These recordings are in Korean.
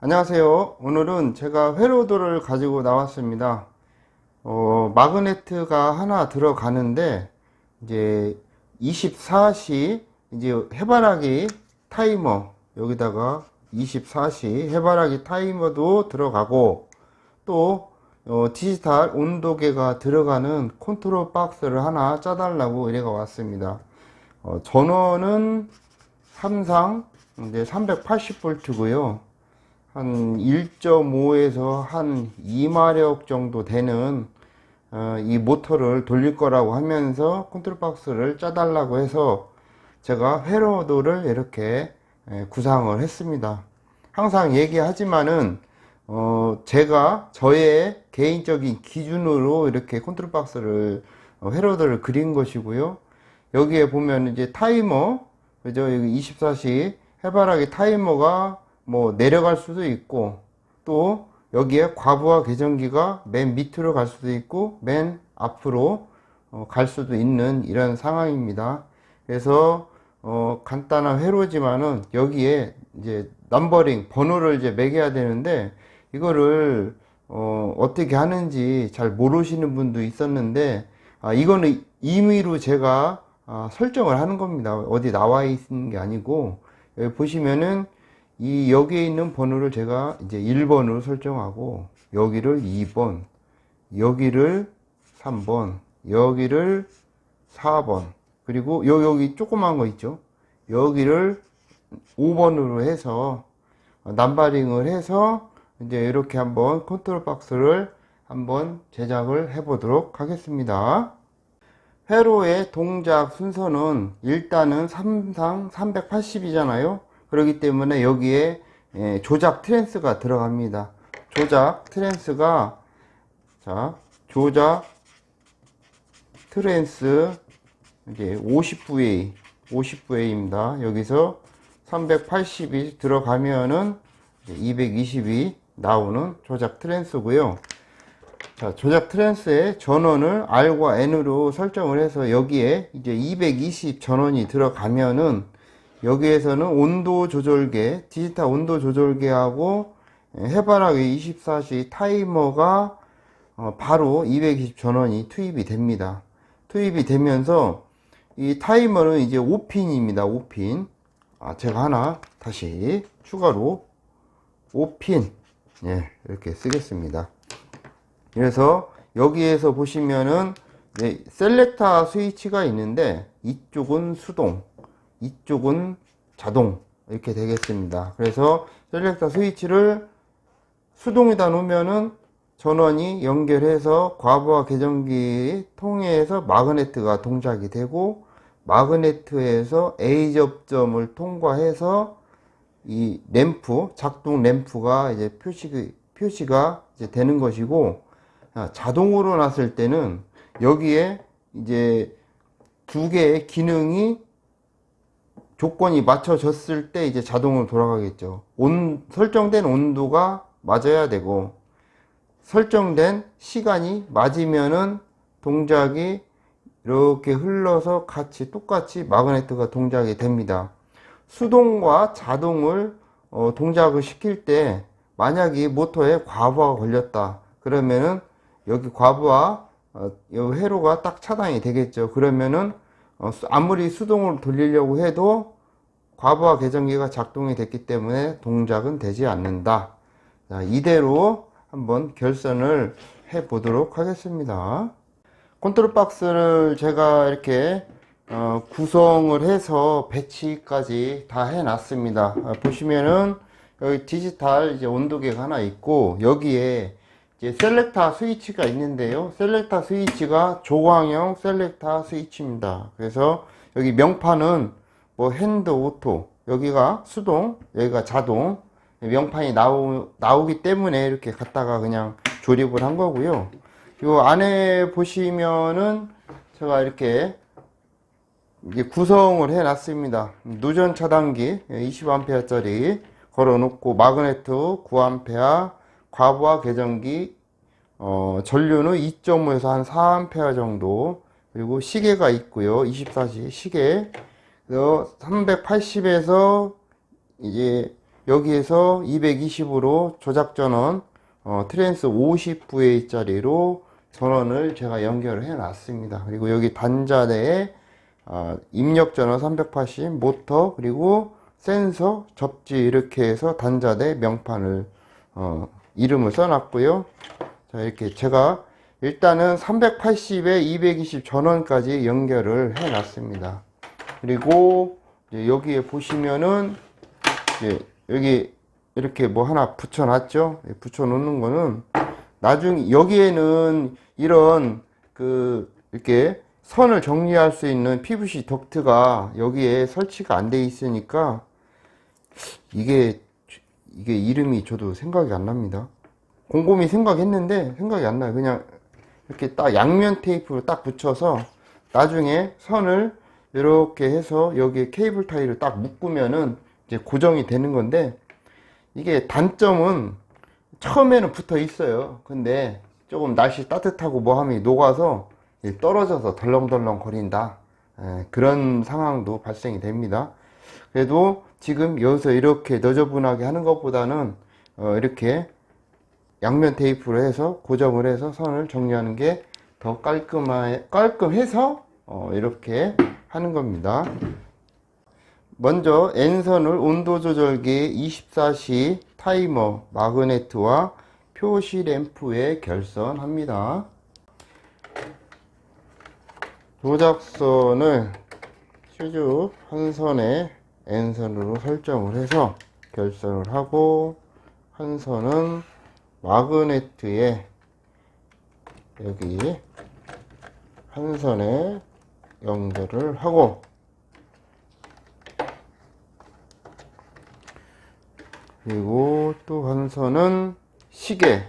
안녕하세요. 오늘은 제가 회로도를 가지고 나왔습니다. 어, 마그네트가 하나 들어가는데, 이제 24시, 이제 해바라기 타이머, 여기다가 24시 해바라기 타이머도 들어가고, 또, 어, 디지털 온도계가 들어가는 컨트롤 박스를 하나 짜달라고 의뢰가 왔습니다. 어, 전원은 삼상 이제 380V고요. 한 1.5에서 한 2마력 정도 되는 어, 이 모터를 돌릴 거라고 하면서 컨트롤 박스를 짜달라고 해서 제가 회로도를 이렇게 예, 구상을 했습니다. 항상 얘기하지만은 어, 제가 저의 개인적인 기준으로 이렇게 컨트롤 박스를 어, 회로도를 그린 것이고요. 여기에 보면 이제 타이머 그죠? 여기 24시 해바라기 타이머가 뭐 내려갈 수도 있고 또 여기에 과부하 계정기가 맨 밑으로 갈 수도 있고 맨 앞으로 어, 갈 수도 있는 이런 상황입니다. 그래서 어, 간단한 회로지만은 여기에 이제 넘버링 번호를 이제 매겨야 되는데 이거를 어, 어떻게 하는지 잘 모르시는 분도 있었는데 아, 이거는 임의로 제가 아, 설정을 하는 겁니다. 어디 나와 있는 게 아니고 여기 보시면은 이 여기에 있는 번호를 제가 이제 1번으로 설정하고 여기를 2번, 여기를 3번, 여기를 4번, 그리고 요 여기 조그만 거 있죠? 여기를 5번으로 해서 남바링을 해서 이제 이렇게 한번 컨트롤 박스를 한번 제작을 해 보도록 하겠습니다. 회로의 동작 순서는 일단은 3상 380이잖아요. 그렇기 때문에 여기에 예, 조작 트랜스가 들어갑니다. 조작 트랜스가 자 조작 트랜스 이제 50VA 50VA입니다. 여기서 380이 들어가면은 220이 나오는 조작 트랜스고요. 자, 조작 트랜스의 전원을 R과 N으로 설정을 해서 여기에 이제 220 전원이 들어가면은 여기에서는 온도 조절계, 디지털 온도 조절계하고 해바라기 24시 타이머가 어, 바로 220 전원이 투입이 됩니다. 투입이 되면서 이 타이머는 이제 5핀입니다. 5핀. 아, 제가 하나 다시 추가로 5핀. 예, 이렇게 쓰겠습니다. 그래서 여기에서 보시면은 네, 셀렉터 스위치가 있는데 이쪽은 수동, 이쪽은 자동 이렇게 되겠습니다. 그래서 셀렉터 스위치를 수동에다 놓으면은 전원이 연결해서 과부하 계정기 통해서 마그네트가 동작이 되고 마그네트에서 A 접점을 통과해서 이 램프 작동 램프가 이제 표시 표시가 이제 되는 것이고 아, 자동으로 놨을 때는 여기에 이제 두 개의 기능이 조건이 맞춰졌을 때 이제 자동으로 돌아가겠죠. 온, 설정된 온도가 맞아야 되고, 설정된 시간이 맞으면은 동작이 이렇게 흘러서 같이 똑같이 마그네트가 동작이 됩니다. 수동과 자동을 어, 동작을 시킬 때 만약에 모터에 과부하가 걸렸다. 그러면은 여기 과부하 어, 회로가 딱 차단이 되겠죠. 그러면은 어, 수- 아무리 수동으로 돌리려고 해도 과부하 계정기가 작동이 됐기 때문에 동작은 되지 않는다. 자, 이대로 한번 결선을 해 보도록 하겠습니다. 컨트롤 박스를 제가 이렇게 어, 구성을 해서 배치까지 다 해놨습니다. 아, 보시면은 여기 디지털 이제 온도계가 하나 있고 여기에 이제 셀렉터 스위치가 있는데요. 셀렉터 스위치가 조광형 셀렉터 스위치입니다. 그래서 여기 명판은 뭐 핸드 오토 여기가 수동 여기가 자동 명판이 나오, 나오기 때문에 이렇게 갖다가 그냥 조립을 한 거고요. 요 안에 보시면은 제가 이렇게 이게 구성을 해 놨습니다. 누전 차단기 20A짜리 걸어 놓고 마그네트 9A 과부하 계정기 어, 전류는 2.5에서 한 4A 정도 그리고 시계가 있고요. 24시 시계. 그래서 380에서 이제 여기에서 220으로 조작 전원 어, 트랜스 50VA짜리로 전원을 제가 연결을 해 놨습니다. 그리고 여기 단자 내에 아, 입력 전원 380 모터 그리고 센서 접지 이렇게 해서 단자 내 명판을 어, 이름을 써놨고요. 자 이렇게 제가 일단은 380에 220 전원까지 연결을 해 놨습니다. 그리고 여기에 보시면은 여기 이렇게 뭐 하나 붙여 놨죠? 예, 붙여 놓는 거는 나중에 여기에는 이런 그 이렇게 선을 정리할 수 있는 PVC 덕트가 여기에 설치가 안 돼 있으니까 이게 이게 이름이 저도 생각이 안 납니다. 곰곰이 생각했는데 생각이 안 나요. 그냥 이렇게 딱 양면 테이프로 딱 붙여서 나중에 선을 이렇게 해서 여기에 케이블 타이를 딱 묶으면은 이제 고정이 되는 건데 이게 단점은 처음에는 붙어 있어요. 근데 조금 날씨 따뜻하고 뭐 하면 녹아서 떨어져서 덜렁덜렁 거린다. 예, 그런 상황도 발생이 됩니다. 그래도 지금 여기서 이렇게 너저분하게 하는 것보다는 어, 이렇게 양면 테이프로 해서 고정을 해서 선을 정리하는 게 더 깔끔하, 깔끔해서 어, 이렇게 하는 겁니다. 먼저 N선을 온도 조절기 24시 타이머 마그네트와 표시 램프에 결선합니다. 조작선을 슈즈 한 선에 N선으로 설정을 해서 결선을 하고 한 선은 마그네트에 여기 한 선에 연결을 하고 그리고 또 한 선은 시계.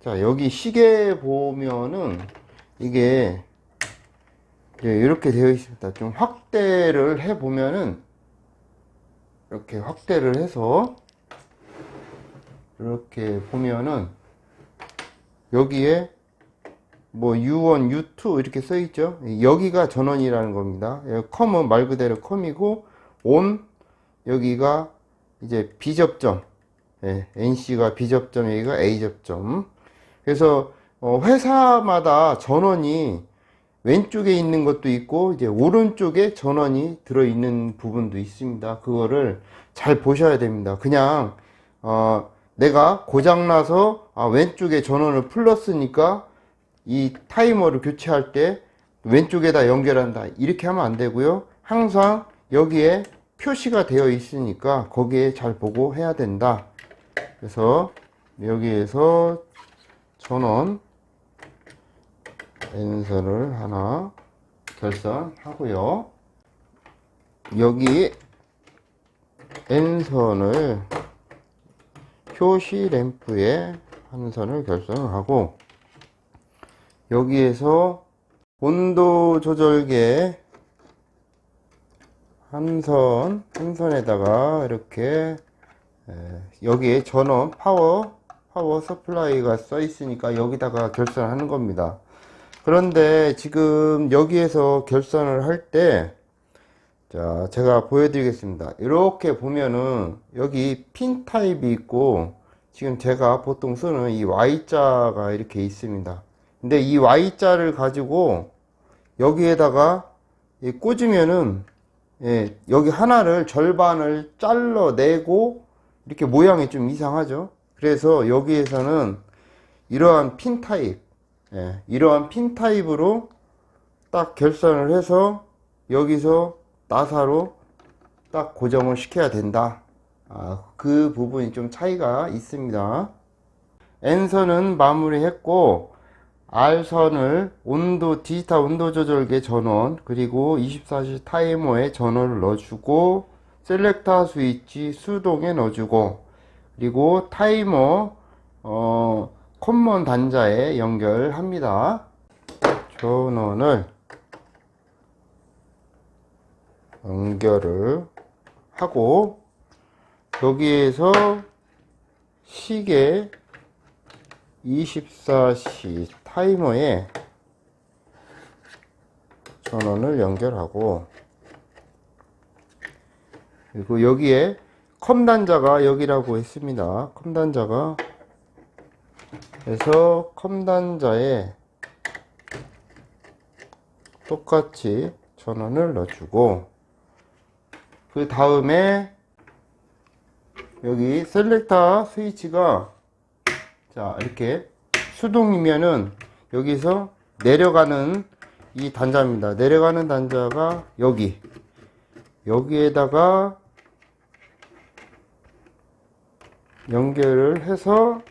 자, 여기 시계 보면은 이게 이렇게 되어 있습니다. 좀 확대를 해 보면은 이렇게 확대를 해서 이렇게 보면은 여기에 뭐 U1, U2 이렇게 써 있죠. 여기가 전원이라는 겁니다. 여기 컴은 말 그대로 컴이고 ON 여기가 이제 비접점. 예, NC가 B접점, 여기가 A접점. 그래서 어, 회사마다 전원이 왼쪽에 있는 것도 있고 이제 오른쪽에 전원이 들어 있는 부분도 있습니다. 그거를 잘 보셔야 됩니다. 그냥 어, 내가 고장 나서 아, 왼쪽에 전원을 풀렀으니까 이 타이머를 교체할 때 왼쪽에다 연결한다 이렇게 하면 안 되고요. 항상 여기에 표시가 되어 있으니까 거기에 잘 보고 해야 된다. 그래서 여기에서 전원 N선을 하나 결선하고요. 여기 N선을 표시 램프에 한 선을 결선을 하고 여기에서 온도 조절계 한 선, 한 선에다가 이렇게 에, 여기에 전원 파워 파워 서플라이가 써 있으니까 여기다가 결선하는 겁니다. 그런데 지금 여기에서 결선을 할 때 자, 제가 보여드리겠습니다. 이렇게 보면은 여기 핀 타입이 있고 지금 제가 보통 쓰는 이 Y자가 이렇게 있습니다. 근데 이 Y자를 가지고 여기에다가 이 꽂으면은 예, 여기 하나를 절반을 잘라내고 이렇게 모양이 좀 이상하죠. 그래서 여기에서는 이러한 핀 타입, 예, 이러한 핀 타입으로 딱 결선을 해서 여기서 나사로 딱 고정을 시켜야 된다. 아, 그 부분이 좀 차이가 있습니다. N선은 마무리 했고 R선을 온도 디지털 온도 조절계 전원 그리고 24시 타이머에 전원을 넣어주고 셀렉터 스위치 수동에 넣어주고 그리고 타이머 어, 컴먼 단자에 연결합니다. 전원을 연결을 하고 여기에서 시계 24시 타이머에 전원을 연결하고 그리고 여기에 컴 단자가 여기라고 했습니다. 컴 단자가 그래서 컴 단자에 똑같이 전원을 넣어주고 그 다음에 여기 셀렉터 스위치가 자 이렇게 수동이면은 여기서 내려가는 이 단자입니다. 내려가는 단자가 여기 여기에다가 연결을 해서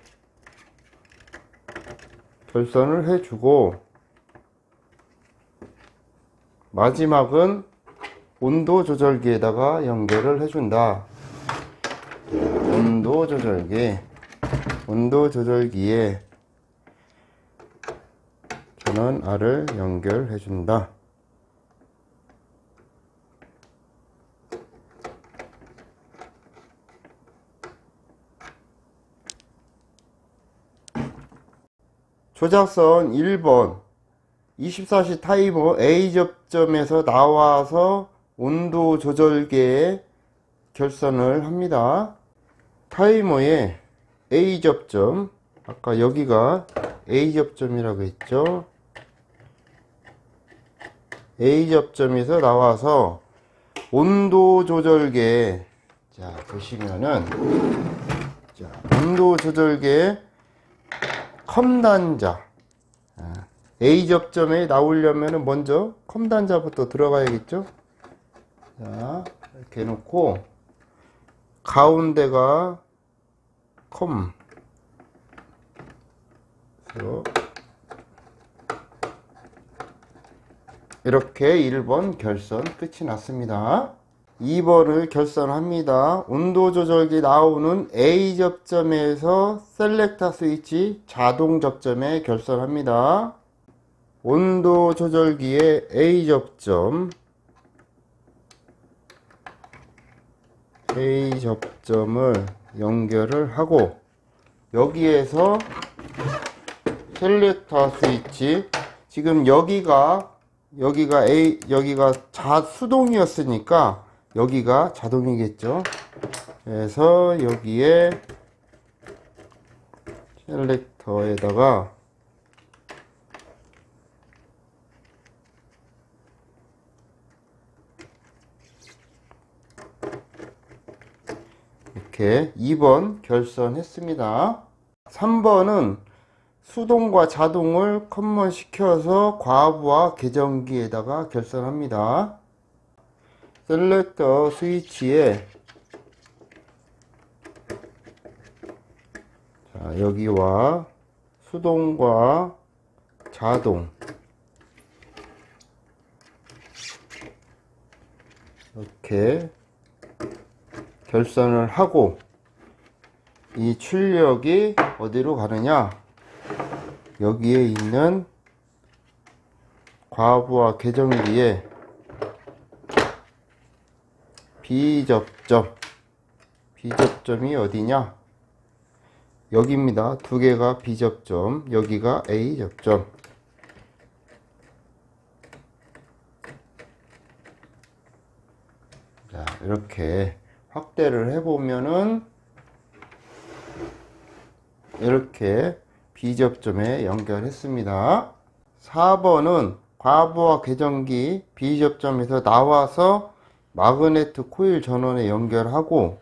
결선을 해주고 마지막은 온도 조절기에다가 연결을 해준다. 온도 조절기, 온도 조절기에 전원 R을 연결해 준다. 조작선 1번 24시 타이머 A 접점에서 나와서 온도 조절계에 결선을 합니다. 타이머에 A 접점, 아까 여기가 A 접점이라고 했죠. A 접점에서 나와서 온도 조절계, 자, 보시면은, 자, 온도 조절계 컴 단자, 아, A 접점에 나오려면 먼저 컴 단자부터 들어가야겠죠? 자, 이렇게 해놓고, 가운데가 컴. 이렇게 1번 결선 끝이 났습니다. 2번을 결선합니다. 온도 조절기 나오는 A 접점에서 셀렉터 스위치 자동 접점에 결선합니다. 온도 조절기의 A 접점 A 접점을 연결을 하고 여기에서 셀렉터 스위치 지금 여기가 여기가 A 여기가 자 수동이었으니까 여기가 자동이겠죠. 그래서 여기에 셀렉터에다가 이렇게 2번 결선했습니다. 3번은 수동과 자동을 컨먼 시켜서 과부하 계정기에다가 결선합니다. 셀렉터 스위치에 자, 여기와 수동과 자동. 이렇게 결선을 하고 이 출력이 어디로 가느냐? 여기에 있는 과부하 계정기에 비접점. 비접점이 어디냐? 여기입니다. 두 개가 비접점 여기가 A 접점. 자 이렇게 확대를 해보면은 이렇게 B접점에 연결했습니다. 4번은 과부하 계정기 B접점에서 나와서 마그네트 코일 전원에 연결하고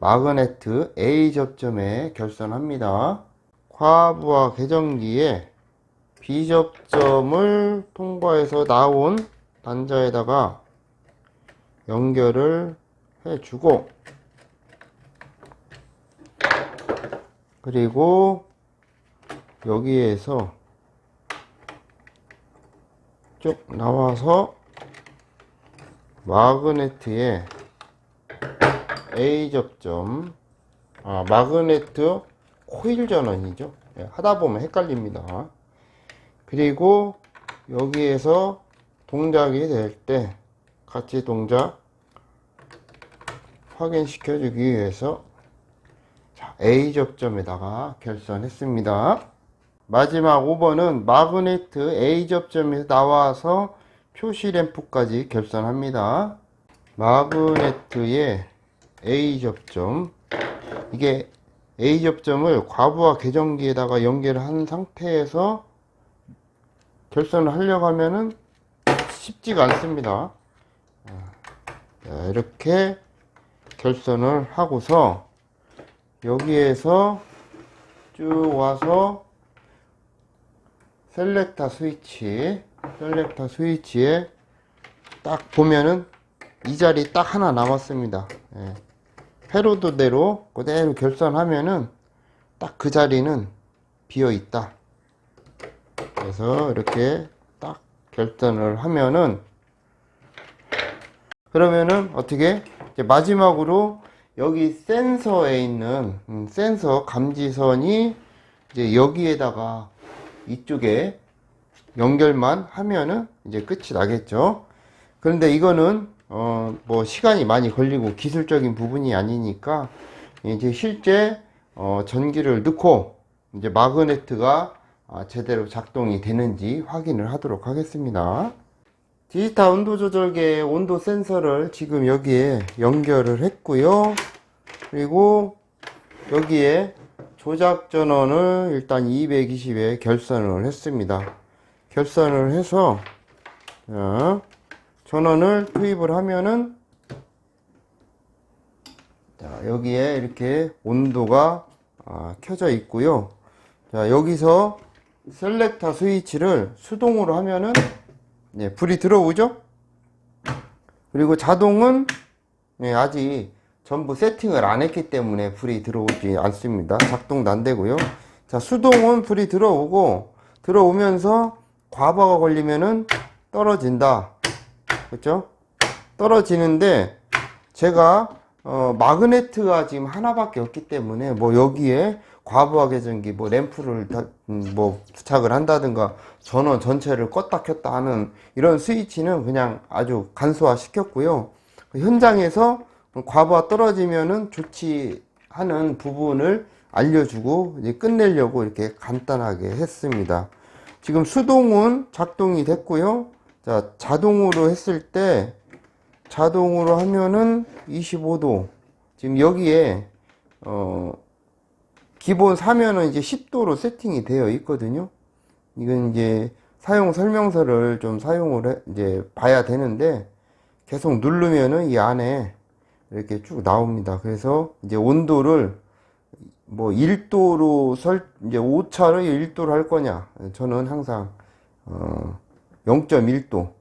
마그네트 A접점에 결선합니다. 과부하 계정기에 B접점을 통과해서 나온 단자에다가 연결을 해주고 그리고 여기에서 쭉 나와서 마그네트에 A 접점. 아 마그네트 코일 전원이죠. 예, 하다 보면 헷갈립니다. 그리고 여기에서 동작이 될 때 같이 동작 확인시켜 주기 위해서 자, A 접점에다가 결선했습니다. 마지막 5번은 마그네트 A 접점에서 나와서 표시 램프까지 결선합니다. 마그네트에 A 접점 이게 A 접점을 과부하 계정기에다가 연결한 상태에서 결선을 하려고 하면은 쉽지가 않습니다. 자, 이렇게 결선을 하고서 여기에서 쭉 와서 셀렉타 스위치 셀렉타 스위치에 딱 보면은 이 자리 딱 하나 남았습니다. 예. 패로드대로 그대로 결선하면은 딱 그 자리는 비어 있다. 그래서 이렇게 딱 결선을 하면은 그러면은 어떻게 마지막으로 여기 센서에 있는 음, 센서 감지선이 이제 여기에다가 이쪽에 연결만 하면은 이제 끝이 나겠죠. 그런데 이거는 어 뭐 시간이 많이 걸리고 기술적인 부분이 아니니까 이제 실제 어 전기를 넣고 이제 마그네트가 아, 제대로 작동이 되는지 확인을 하도록 하겠습니다. 디지털 온도 조절계의 온도 센서를 지금 여기에 연결을 했고요. 그리고 여기에 조작 전원을 일단 220에 결선을 했습니다. 결선을 해서 자, 전원을 투입을 하면은 자, 여기에 이렇게 온도가 아, 켜져 있고요. 자, 여기서 셀렉터 스위치를 수동으로 하면은 네, 불이 들어오죠? 그리고 자동은 네, 아직 전부 세팅을 안 했기 때문에 불이 들어오지 않습니다. 작동도 안 되고요. 자, 수동은 불이 들어오고 들어오면서 과부하가 걸리면은 떨어진다. 그렇죠? 떨어지는데 제가 어, 마그네트가 지금 하나밖에 없기 때문에 뭐 여기에 과부하 계전기 뭐 램프를 다, 음, 뭐 부착을 한다든가 전원 전체를 껐다 켰다 하는 이런 스위치는 그냥 아주 간소화 시켰고요. 현장에서 과부하 떨어지면은 좋지 하는 부분을 알려주고 이제 끝내려고 이렇게 간단하게 했습니다. 지금 수동은 작동이 됐고요. 자, 자동으로 했을 때 자동으로 하면은 25도. 지금 여기에 어 기본 사면은 이제 10도로 세팅이 되어 있거든요. 이건 이제 사용 설명서를 좀 사용을 해, 이제 봐야 되는데 계속 누르면은 이 안에 이렇게 쭉 나옵니다. 그래서 이제 온도를 뭐 1도로 설 이제 오차를 1도로 할 거냐? 저는 항상 어 0.1도.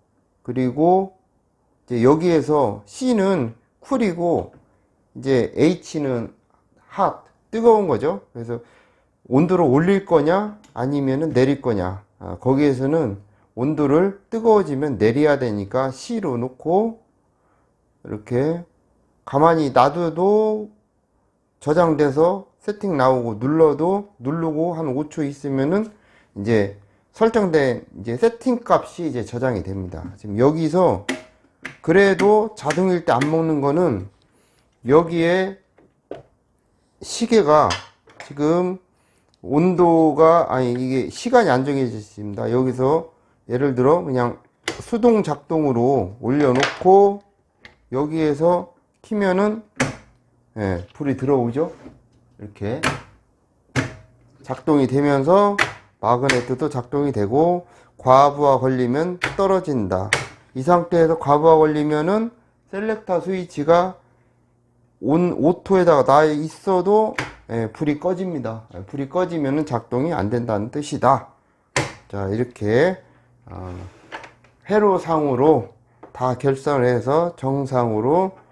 그리고 이제 여기에서 C는 쿨이고 이제 H는 핫 뜨거운 거죠. 그래서 온도를 올릴 거냐 아니면은 내릴 거냐. 아, 거기에서는 온도를 뜨거워지면 내려야 되니까 C로 놓고 이렇게 가만히 놔둬도 저장돼서 세팅 나오고 눌러도 누르고 한 5초 있으면은 이제 설정된 이제 세팅 값이 이제 저장이 됩니다. 지금 여기서 그래도 자동일 때 안 먹는 거는 여기에 시계가 지금 온도가 아니 이게 시간이 안 정해져 있습니다. 여기서 예를 들어 그냥 수동 작동으로 올려놓고 여기에서 키면은 예, 불이 들어오죠. 이렇게 작동이 되면서 마그네트도 작동이 되고 과부하 걸리면 떨어진다. 이 상태에서 과부하 걸리면은 셀렉터 스위치가 온 오토에다가 나 있어도 예, 불이 꺼집니다. 예, 불이 꺼지면은 작동이 안 된다는 뜻이다. 자 이렇게 어, 회로상으로 다 결선을 해서 정상으로 어,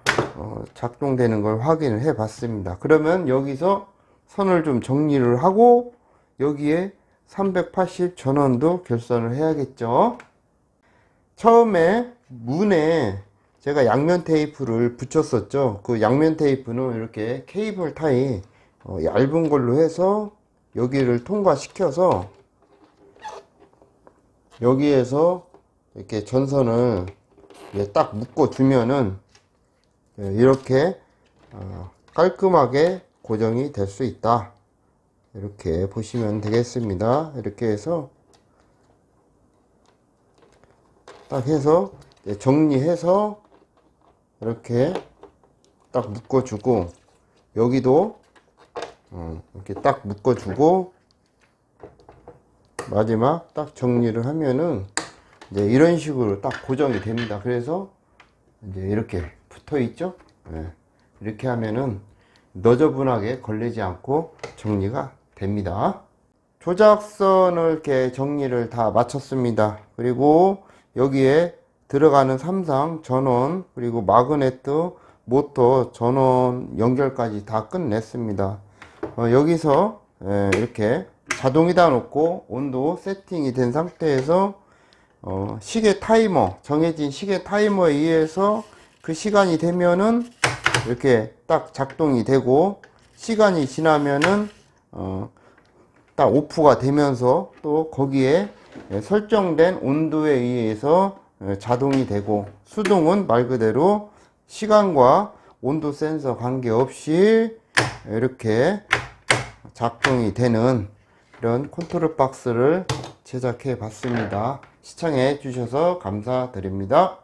작동되는 걸 확인을 해 봤습니다. 그러면 여기서 선을 좀 정리를 하고 여기에 380 전원도 결선을 해야겠죠. 처음에 문에 제가 양면 테이프를 붙였었죠. 그 양면 테이프는 이렇게 케이블 타이 어, 얇은 걸로 해서 여기를 통과시켜서 여기에서 이렇게 전선을 딱 묶어 주면은 예, 이렇게 어, 깔끔하게 고정이 될 수 있다. 이렇게 보시면 되겠습니다. 이렇게 해서 딱 해서 정리해서 이렇게 딱 묶어주고 여기도 어, 이렇게 딱 묶어주고 마지막 딱 정리를 하면은 이제 이런 식으로 딱 고정이 됩니다. 그래서 이제 이렇게 붙어 있죠. 예. 이렇게 하면은 너저분하게 걸리지 않고 정리가 됩니다. 조작선을 이렇게 정리를 다 마쳤습니다. 그리고 여기에 들어가는 삼상 전원 그리고 마그네트 모터 전원 연결까지 다 끝냈습니다. 어, 여기서 예, 이렇게 자동이다 놓고 온도 세팅이 된 상태에서 어, 시계 타이머 정해진 시계 타이머에 의해서 그 시간이 되면은 이렇게 딱 작동이 되고 시간이 지나면은 어, 딱 오프가 되면서 또 거기에 예, 설정된 온도에 의해서 예, 자동이 되고 수동은 말 그대로 시간과 온도 센서 관계없이 이렇게 작동이 되는 이런 컨트롤 박스를 제작해 봤습니다. 시청해 주셔서 감사드립니다.